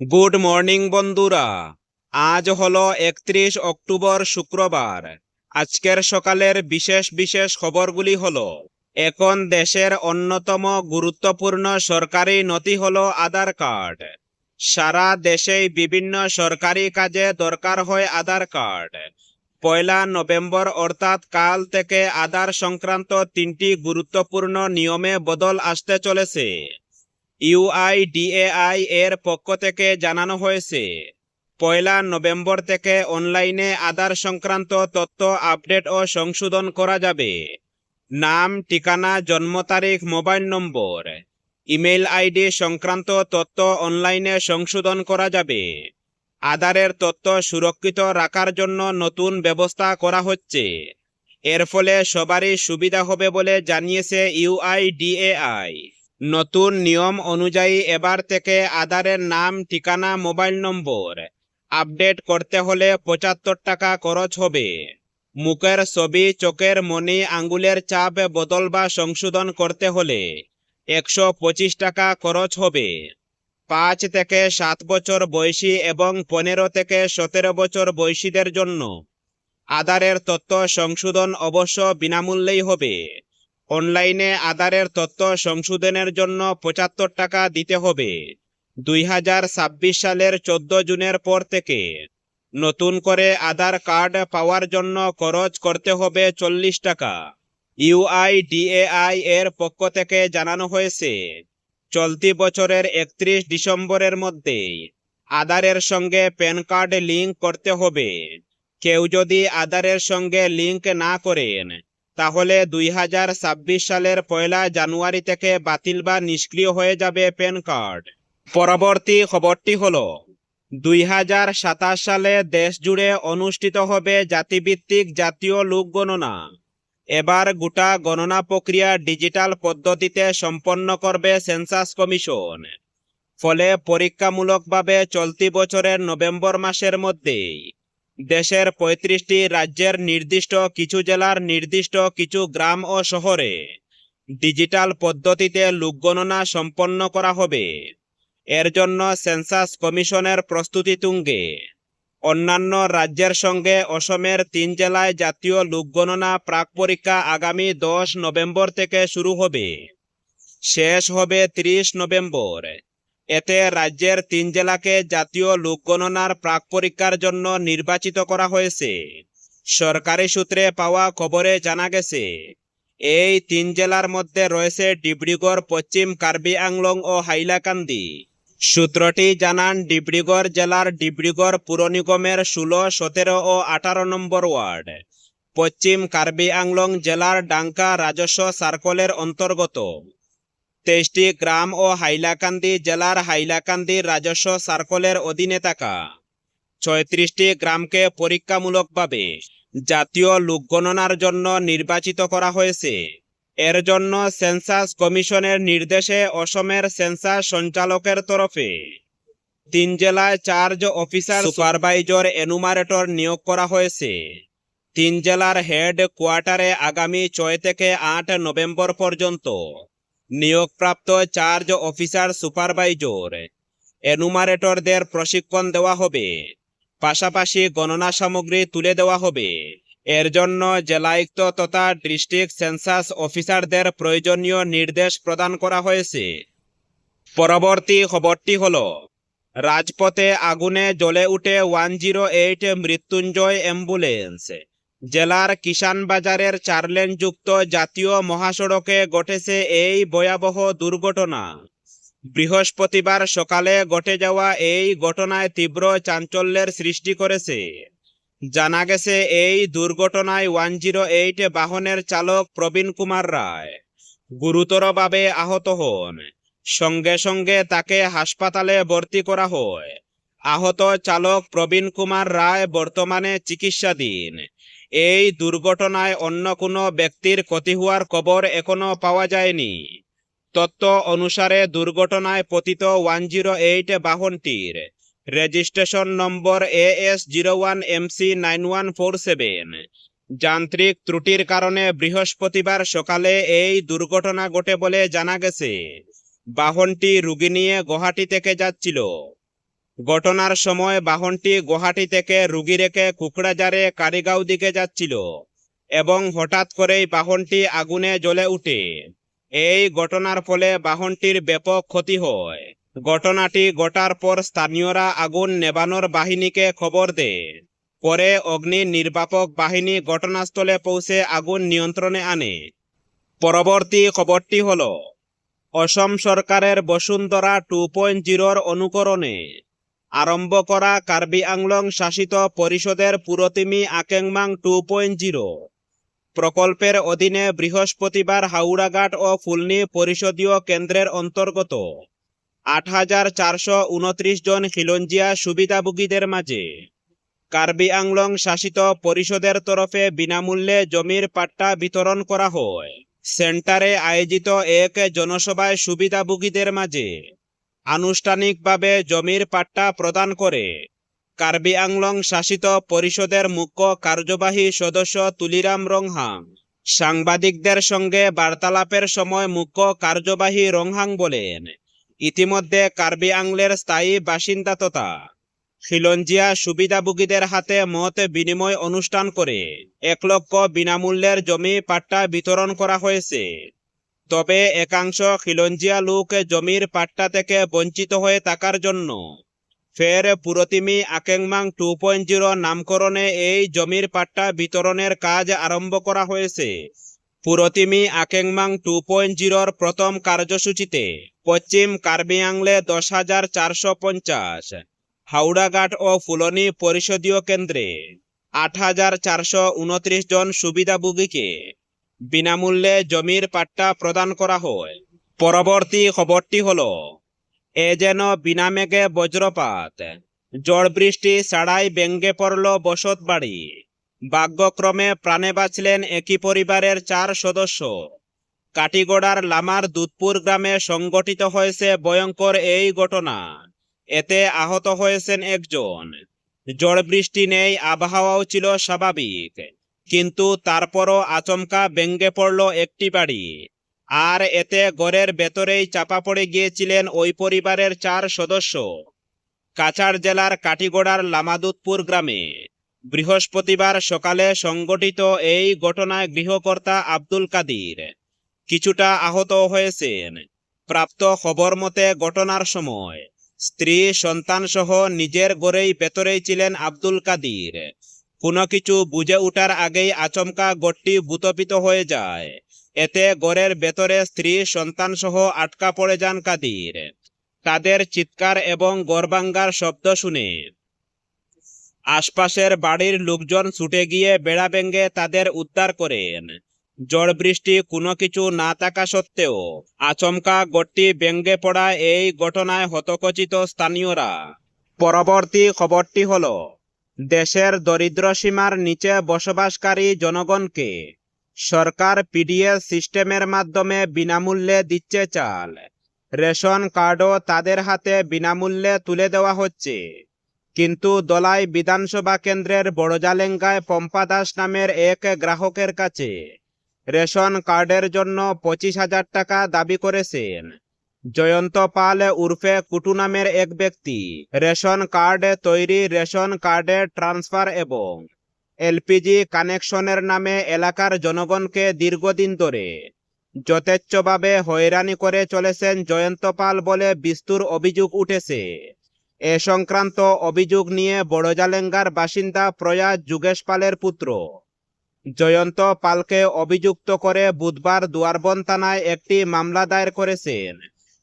Good morning বন্ধুরা। আজ হলো একত্রিশ অক্টোবর শুক্রবার। আজকের সকালের বিশেষ বিশেষ খবরগুলি হলো, এখন দেশের অন্যতম গুরুত্বপূর্ণ সরকারি নথি হলো আধার কার্ড। সারা দেশেই বিভিন্ন সরকারি কাজে দরকার হয় আধার কার্ড। পয়লা নভেম্বর অর্থাৎ কাল থেকে আধার সংক্রান্ত তিনটি গুরুত্বপূর্ণ নিয়মে বদল আসতে চলেছে। ইউআইডিএআই এর পক্ষ থেকে জানানো হয়েছে, পয়লা নভেম্বর থেকে অনলাইনে আধার সংক্রান্ত তথ্য আপডেট ও সংশোধন করা যাবে। নাম, ঠিকানা, জন্ম তারিখ, মোবাইল নম্বর ইমেল আইডি সংক্রান্ত তথ্য অনলাইনে সংশোধন করা যাবে। আধারের তথ্য সুরক্ষিত রাখার জন্য নতুন ব্যবস্থা করা হচ্ছে। এর ফলে সবারই সুবিধা হবে বলে জানিয়েছে ইউআইডিএআই নতুন নিয়ম অনুযায়ী এবার থেকে আধারের নাম, ঠিকানা, মোবাইল নম্বর। আপডেট করতে হলে পঁচাত্তর টাকা খরচ হবে। মুখের ছবি, চোখের মনি আঙ্গুলের চাপ বদল বা সংশোধন করতে হলে একশো পঁচিশ টাকা খরচ হবে। পাঁচ থেকে সাত বছর বয়সী এবং পনেরো থেকে সতেরো বছর বয়সীদের জন্য আধারের তথ্য সংশোধন অবশ্য বিনামূল্যেই হবে। অনলাইনে আধারের তথ্য সংশোধনের জন্য পঁচাত্তর টাকা দিতে হবে। দুই হাজার ছাব্বিশ সালের চোদ্দ জুনের পর থেকে নতুন করে আধার কার্ড পাওয়ার জন্য খরচ করতে হবে চল্লিশ টাকা। ইউআইডিএআই এর পক্ষ থেকে জানানো হয়েছে, চলতি বছরের একত্রিশ ডিসেম্বরের মধ্যেই আধারের সঙ্গে প্যান কার্ড লিঙ্ক করতে হবে। কেউ যদি আধারের সঙ্গে লিঙ্ক না করেন তাহলে দুই হাজার ছাব্বিশ সালের পয়লা জানুয়ারি থেকে বাতিল বা নিষ্ক্রিয় হয়ে যাবে প্যান কার্ড। পরবর্তী খবরটি হল, দুই হাজার সাতাশ সালে দেশ জুড়ে অনুষ্ঠিত হবে জাতিভিত্তিক জাতীয় লোক গণনা। এবার গোটা গণনা প্রক্রিয়া ডিজিটাল পদ্ধতিতে সম্পন্ন করবে সেন্সাস কমিশন। ফলে পরীক্ষামূলকভাবে চলতি বছরের নভেম্বর মাসের মধ্যেই। দেশের পঁয়ত্রিশটি রাজ্যের নির্দিষ্ট কিছু জেলার নির্দিষ্ট কিছু গ্রাম ও শহরে ডিজিটাল পদ্ধতিতে লোকগণনা সম্পন্ন করা হবে। এর জন্য সেন্সাস কমিশনের প্রস্তুতি তুঙ্গে। অন্যান্য রাজ্যের সঙ্গে অসমের তিন জেলায় জাতীয় লোকগণনা প্রাক পরীক্ষা আগামী দশ নভেম্বর থেকে শুরু হবে। শেষ হবে ত্রিশ নভেম্বর। এতে রাজ্যের তিন জেলাকে জাতীয় লোকগণনার প্রাক পরীক্ষার জন্য নির্বাচিত করা হয়েছে। সরকারি সূত্রে পাওয়া খবরে জানা গেছে, এই তিন জেলার মধ্যে রয়েছে ডিব্রুগড়, পশ্চিম কার্বি আংলং ও হাইলাকান্দি। সূত্রটি জানান, ডিব্রুগড় জেলার ডিব্রুগড় পুর নিগমের ষোলো, সতেরো ও আঠারো নম্বর ওয়ার্ড। পশ্চিম কার্বি আংলং জেলার ডাঙ্কা রাজস্ব সার্কলের অন্তর্গত। তেইশটি গ্রাম ও হাইলাকান্দি জেলার হাইলাকান্দি রাজস্ব সার্কলের অধীনে থাকা ছয়ত্রিশটি গ্রামকে পরীক্ষামূলকভাবে জাতীয় লোকগণনার জন্য নির্বাচিত করা হয়েছে। এর জন্য সেন্সাস কমিশনের নির্দেশে অসমের সেন্সাস সঞ্চালকের তরফে তিন জেলায় চার্জ অফিসার সুপারভাইজর এনুমারেটর নিয়োগ করা হয়েছে। তিন জেলার হেড কোয়ার্টারে আগামী ছয় থেকে আট নভেম্বর পর্যন্ত নিয়োগপ্রাপ্ত চার্জ অফিসার সুপারভাইজর। এনুমারেটরদের প্রশিক্ষণ দেওয়া হবে। পাশাপাশি গণনা সামগ্রী তুলে দেওয়া হবে। এর জন্য জেলায়ুক্ত তথা ডিস্ট্রিক্ট সেন্সাস অফিসারদের প্রয়োজনীয় নির্দেশ প্রদান করা হয়েছে। পরবর্তী খবরটি হল, রাজপথে আগুনে জ্বলে উঠে one zero eight Mrityunjay ambulance. জেলার কিষান বাজারের চারলেন যুক্ত জাতীয় মহাসড়কে ঘটেছে এই ভয়াবহ দুর্ঘটনা। বৃহস্পতিবার সকালে ঘটে যাওয়া এই ঘটনায় তীব্র চাঞ্চল্যের সৃষ্টি করেছে। জানা গেছে, এই দুর্ঘটনায় ওয়ান জিরো এইট বাহনের চালক প্রবীণ কুমার রায় গুরুতরভাবে আহত হন। সঙ্গে সঙ্গে তাকে হাসপাতালে ভর্তি করা হয়। আহত চালক প্রবীণ কুমার রায় বর্তমানে চিকিৎসাধীন। এই দুর্ঘটনায় অন্য কোনো ব্যক্তির ক্ষতি হওয়ার খবর এখনও পাওয়া যায়নি। তথ্য অনুসারে দুর্ঘটনায় পতিত one zero eight বাহনটির registration number A S zero one MC nine one four seven. যান্ত্রিক ত্রুটির কারণে বৃহস্পতিবার সকালে এই দুর্ঘটনা ঘটে বলে জানা গেছে। বাহনটি রুগী নিয়ে গুয়াহাটি থেকে যাচ্ছিল। ঘটনার সময় বাহনটি গুয়াহাটি থেকে রুগী রেখে কুকড়াজারে কারিগাঁও দিকে যাচ্ছিল এবং হঠাৎ করেই বাহনটি আগুনে জ্বলে উঠে। এই ঘটনার ফলে বাহনটির ব্যাপক ক্ষতি হয়। ঘটনাটি ঘটার পর স্থানীয়রা আগুন নেবানোর বাহিনীকে খবর দেয়। পরে অগ্নি নির্বাপক বাহিনী ঘটনাস্থলে পৌঁছে আগুন নিয়ন্ত্রণে আনে। পরবর্তী খবরটি হল, অসম সরকারের বসুন্ধরা টু পয়েন্ট জিরোর অনুকরণে আরম্ভ করা কার্বি আংলং শাসিত পরিষদের পুরতিমি আকেংমাং টু পয়েন্ট জিরো। প্রকল্পের অধীনে বৃহস্পতিবার হাওড়াঘাট ও ফুলনি পরিষদীয় কেন্দ্রের অন্তর্গত আট হাজার চারশো উনত্রিশ জন খিলঞ্জিয়া সুবিধাভোগীদের মাঝে কার্বি আংলং শাসিত পরিষদের তরফে বিনামূল্যে জমির পাট্টা বিতরণ করা হয়। সেন্টারে আয়োজিত এক জনসভায় সুবিধাভোগীদের মাঝে আনুষ্ঠানিকভাবে জমির পাট্টা প্রদান করে। কার্বি আংলং শাসিত পরিষদের মুখ্য কার্যবাহী সদস্য তুলিরাম রংহাং। সাংবাদিকদের সঙ্গে বার্তালাপের সময় মুখ্য কার্যবাহী রংহাং বলেন, ইতিমধ্যে কার্বি আংলের স্থায়ী বাসিন্দা তথা খিলঞ্জিয়া সুবিধাভোগীদের হাতে মত বিনিময় অনুষ্ঠান করে এক লক্ষ বিনামূল্যের জমি পাট্টা বিতরণ করা হয়েছে। তবে একাংশ খিলঞ্জিয়া লোক জমির পাট্টা থেকে বঞ্চিত হয়ে থাকার জন্য। ফের পুরতিমি আকেংমাং টু পয়েন্ট জিরো নামকরণে এই জমির পাট্টা বিতরণের কাজ আরম্ভ করা হয়েছে। পুরতিমি আকেংমাং টু পয়েন্ট জিরোর প্রথম কার্যসূচিতে পশ্চিম কার্বি আংলে দশ হাজার চারশো পঞ্চাশ, হাওড়াঘাট ও ফুলনি পরিষদীয় কেন্দ্রে আট হাজার চারশো উনত্রিশ জন সুবিধাভোগীকে বিনামূল্যে জমির পাট্টা প্রদান করা হয়। পরবর্তী খবরটি হল, এ যেন বিনা মেঘে বজ্রপাত, ঝড় বৃষ্টি ছাড়াই ব্যঙ্গে পড়ল বসত বাড়ি। ভাগ্যক্রমে প্রাণে বাঁচলেন একই পরিবারের চার সদস্য। কাটিগড়ার লামার দুধপুর গ্রামে সংগঠিত হয়েছে ভয়ঙ্কর এই ঘটনা। এতে আহত হয়েছেন একজন। ঝড় বৃষ্টি নেই, আবহাওয়াও ছিল স্বাভাবিক। কিন্তু তারপরও আচমকা ব্যঙ্গে পড়ল একটি বাড়ি। আর এতে ঘরের ভেতরেই চাপা পড়ে গিয়েছিলেন ওই পরিবারের চার সদস্য। কাছাড় জেলার কাটিগড়ার লামাদুতপুর গ্রামে। বৃহস্পতিবার সকালে সংগঠিত এই ঘটনায় গৃহকর্তা আব্দুল কাদির কিছুটা আহত হয়েছেন। প্রাপ্ত খবর মতে ঘটনার সময় স্ত্রী, সন্তানসহ নিজের ঘরেই ভেতরেই ছিলেন আব্দুল কাদির। কোনো কিছু বুঝে ওঠার আগেই আচমকা গড়টি ভূতপিত হয়ে যায়। এতে ঘরের ভেতরে স্ত্রী সন্তান সহ আটকা পড়ে যান কাদির। তাদের চিৎকার এবং গরবাঙ্গার শব্দ শুনে। আশপাশের বাড়ির লোকজন ছুটে গিয়ে বেড়া ভেঙ্গে তাদের উদ্ধার করেন। ঝড় বৃষ্টি কোনো কিছু না থাকা সত্ত্বেও আচমকা গড়টি ব্যঙ্গে পড়া এই ঘটনায় হতকচিত স্থানীয়রা। পরবর্তী খবরটি হল দেশের দরিদ্র সীমার নিচে বসবাসকারী জনগণকে সরকার পিডিএস সিস্টেমের মাধ্যমে বিনামূল্যে দিচ্ছে চাল। রেশন কার্ডও তাদের হাতে বিনামূল্যে তুলে দেওয়া হচ্ছে। কিন্তু দলাই বিধানসভা কেন্দ্রের বড়জালেঙ্গায় পম্পা দাস নামের এক গ্রাহকের কাছে রেশন কার্ডের জন্য পঁচিশ হাজার টাকা দাবি করেছেন। জয়ন্ত পাল উর্ফে কুটু নামের এক ব্যক্তি। রেশন কার্ড তৈরি রেশন কার্ডের ট্রান্সফার এবং এলপিজি কানেকশনের নামে এলাকার জনগণকে দীর্ঘদিন ধরে যথেচ্ছভাবে হয়রানি করে চলেছেন জয়ন্ত পাল বলে বিস্তুর অভিযোগ উঠেছে। এ সংক্রান্ত অভিযোগ নিয়ে বড়জালেঙ্গার বাসিন্দা প্রয়াস যুগেশ পালের পুত্র। জয়ন্ত পালকে অভিযুক্ত করে বুধবার দুয়ারবন থানায় একটি মামলা দায়ের করেছেন।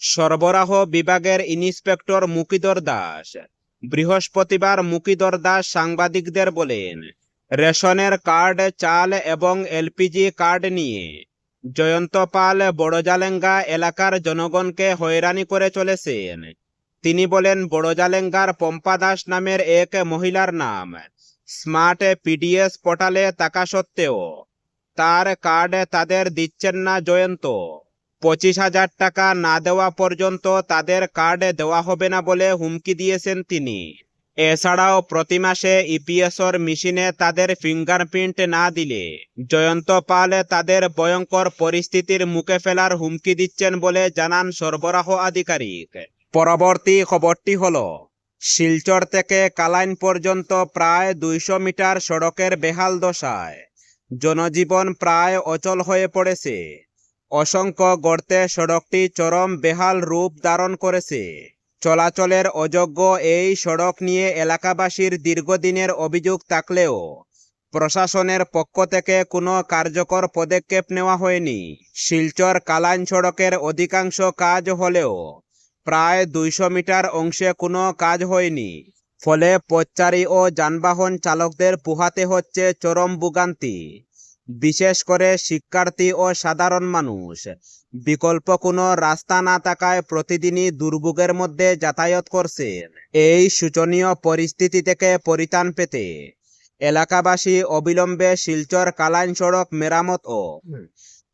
সরবরাহ বিভাগের ইন্সপেক্টর মুকিদর দাস। বৃহস্পতিবার মুকিদর দাস সাংবাদিকদের বলেন, রেশনের কার্ড, চাল এবং এলপিজি কার্ড নিয়ে জয়ন্ত পাল বড়জালেঙ্গা এলাকার জনগণকে হয়রানি করে চলেছেন। তিনি বলেন, বড়জালেঙ্গার পম্পা দাস নামের এক মহিলার নাম স্মার্ট পিডিএস পোর্টালে থাকা সত্ত্বেও তার কার্ড তাদের দিচ্ছেন না জয়ন্ত। পঁচিশ হাজার টাকা না দেওয়া পর্যন্ত তাদের কার্ড দেওয়া হবে না বলে হুমকি দিয়েছেন তিনি। এছাড়াও প্রতি মাসে ইপিএসর মেশিনে তাদের ফিঙ্গারপ্রিন্ট না দিলে জয়ন্ত পাল তাদের ভয়ঙ্কর পরিস্থিতির মুখে ফেলার হুমকি দিচ্ছেন বলে জানান সরবরাহ আধিকারিক। পরবর্তী খবরটি হল, শিলচর থেকে কালাইন পর্যন্ত প্রায় দুইশো মিটার সড়কের বেহাল দশায় জনজীবন প্রায় অচল হয়ে পড়েছে। অসংখ্য গর্তে সড়কটি চরম বেহাল রূপ ধারণ করেছে। চলাচলের অযোগ্য এই সড়ক নিয়ে এলাকাবাসীর দীর্ঘদিনের অভিযোগ থাকলেও প্রশাসনের পক্ষ থেকে কোনো কার্যকর পদক্ষেপ নেওয়া হয়নি। শিলচর কালাইন সড়কের অধিকাংশ কাজ হলেও প্রায় দুইশো মিটার অংশে কোনো কাজ হয়নি। ফলে পথচারী ও যানবাহন চালকদের পোহাতে হচ্ছে চরম ভোগান্তি। বিশেষ করে শিক্ষার্থী ও সাধারণ মানুষ। বিকল্প কোনো রাস্তা না থাকায় প্রতিদিনই দুর্ভোগের মধ্যে যাতায়াত করছেন এই শোচনীয় পরিস্থিতি থেকে পরিত্রাণ পেতে এলাকাবাসী অবিলম্বে শিলচর কালাইন সড়ক মেরামত ও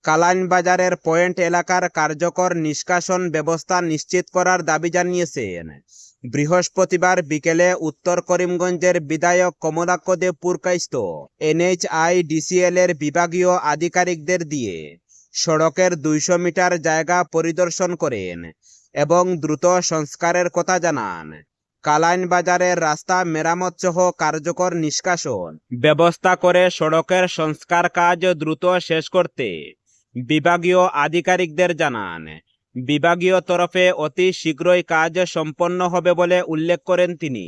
কালাইন বাজারের পয়েন্ট এলাকার কার্যকর নিষ্কাশন ব্যবস্থা নিশ্চিত করার দাবি জানিয়েছেন। বৃহস্পতিবার বিকেলে উত্তর করিমগঞ্জের বিধায়ক কমলাক্ষ দেব পুরকাইস্ত এনএইচআইডিসিএল এর বিভাগীয় আধিকারিকদের দিয়ে সড়কের দুইশো মিটার জায়গা পরিদর্শন করেন এবং দ্রুত সংস্কারের কথা জানান। কালাইন বাজারের রাস্তা মেরামত সহ কার্যকর নিষ্কাশন ব্যবস্থা করে সড়কের সংস্কার কাজ দ্রুত শেষ করতে বিভাগীয় আধিকারিকদের জানান। বিভাগীয় তরফে অতি শীঘ্রই কাজ সম্পন্ন হবে বলে উল্লেখ করেন তিনি।